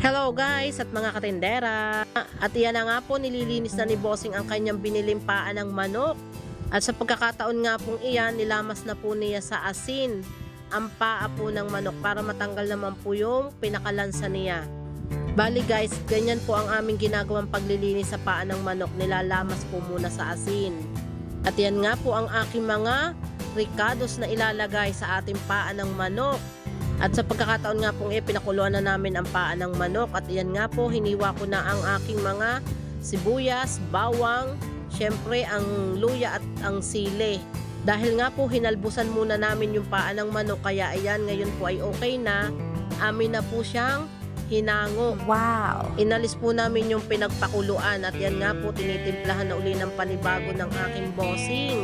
Hello guys at mga katindera. At iyan na nga po nililinis na ni Bossing ang kanyang binilimpaan ng manok. At sa pagkakataon nga pong iyan, nilamas na po niya sa asin ang paa po ng manok para matanggal naman po yung pinakalansa niya. Bali guys, ganyan po ang aming ginagawang paglilinis sa paa ng manok. Nilalamas po muna sa asin. At yan nga po ang aking mga ricados na ilalagay sa ating paa ng manok. At sa pagkakataon nga pong eh, pinakuluan na namin ang paa ng manok. At yan nga po, hiniwa ko na ang aking mga sibuyas, bawang, syempre ang luya at ang sili. Dahil nga po hinalbusan muna namin yung paa ng manok kaya ayan ngayon po ay okay na. Amin na po siyang hinango. Wow. Inalis po namin yung pinagpakuluan at yan nga po tinitimplahan na uli ng panibago ng aking bossing.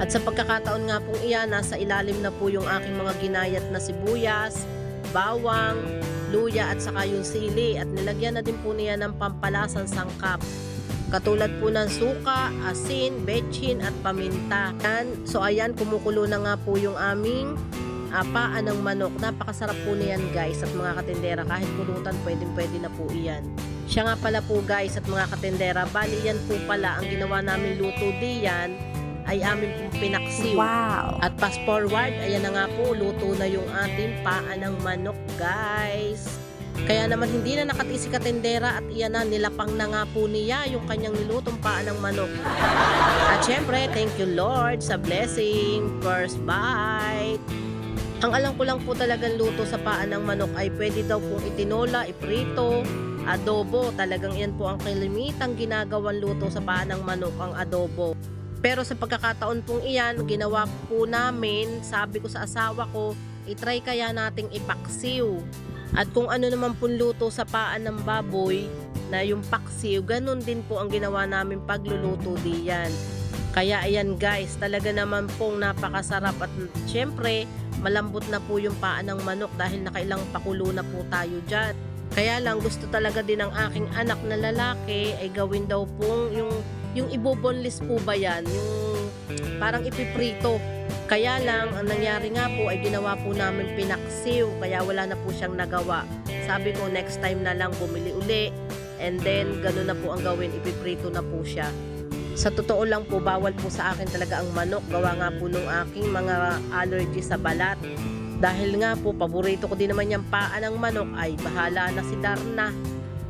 At sa pagkakataon nga pong iyan, nasa ilalim na po yung aking mga ginayat na sibuyas, bawang, luya at saka yung sili at nilagyan na din po niya ng pampalasang sangkap. Katulad po ng suka, asin, betchin at paminta. Yan. So ayan, kumukulo na nga po yung aming uh, paan ng manok. Napakasarap po niyan guys at mga katindera. Kahit pulutan, pwedeng pwede na po iyan. Siya nga pala po guys at mga katindera. Bali yan po pala ang ginawa namin luto diyan ay amin pong pinaksiw. Wow. At fast forward, ayan na nga po, luto na yung ating paa ng manok, guys. Kaya naman hindi na nakatiis si katendera at iyan na, nilapang na nga po niya yung kanyang nilutong paa ng manok. At syempre, thank you Lord sa blessing, first bite. Ang alam ko lang po talagang luto sa paa ng manok ay pwede daw pong itinola, iprito, adobo. Talagang yan po ang kalimitang ginagawang luto sa paa ng manok, ang adobo. Pero sa pagkakataon pong iyan, ginawa po namin, sabi ko sa asawa ko, itry kaya nating ipaksiw. At kung ano naman pong luto sa paan ng baboy, na yung paksiw, ganun din po ang ginawa namin pagluluto diyan. Kaya ayan guys, talaga naman pong napakasarap at syempre, malambot na po yung paa ng manok dahil nakailang pakulo na po tayo dyan. Kaya lang gusto talaga din ng aking anak na lalaki ay gawin daw pong yung yung iboboneless po ba yan? Yung parang ipiprito. Kaya lang, ang nangyari nga po ay ginawa po namin pinaksiw. Kaya wala na po siyang nagawa. Sabi ko, next time na lang bumili uli. And then, ganun na po ang gawin. Ipiprito na po siya. Sa totoo lang po, bawal po sa akin talaga ang manok. Gawa nga po nung aking mga allergy sa balat. Dahil nga po, paborito ko din naman yung paa ng manok ay bahala na si Darna.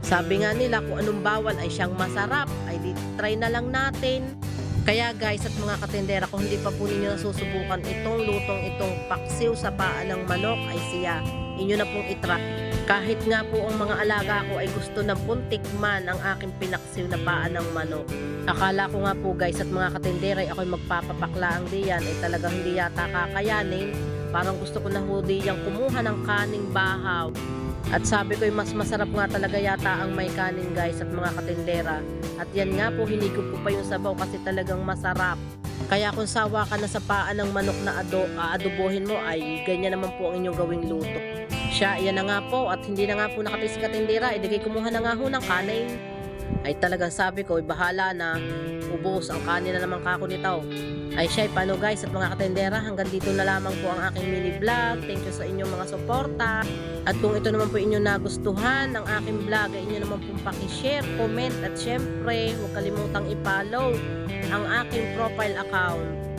Sabi nga nila kung anong bawal ay siyang masarap, ay di try na lang natin. Kaya guys at mga katendera, kung hindi pa po ninyo nasusubukan itong lutong itong paksiw sa paa ng manok ay siya. Inyo na pong itry. Kahit nga po ang mga alaga ko ay gusto na pong tikman ang aking pinaksiw na paa ng manok. Akala ko nga po guys at mga katendera ay ako'y magpapapakla ang diyan ay talagang hindi yata kakayanin. Parang gusto ko na ho diyang kumuha ng kaning bahaw. At sabi ko, mas masarap nga talaga yata ang may kanin guys at mga katindera. At yan nga po, hinigop ko pa yung sabaw kasi talagang masarap. Kaya kung sawa ka na sa paan ng manok na ado, aadobohin mo, ay ganyan naman po ang inyong gawing luto. Siya, yan na nga po, at hindi na nga po nakatis si katindera, idigay kumuha na nga ho ng kanin. Ay talagang sabi ko, bahala na, ubos ang kanin na naman kako nito. Ay siya, paano guys at mga katendera, hanggang dito na lamang po ang aking mini vlog. Thank you sa inyong mga suporta. At kung ito naman po inyong nagustuhan ng aking vlog, ay inyo naman pong pakishare, comment at syempre, huwag kalimutang i-follow ang aking profile account.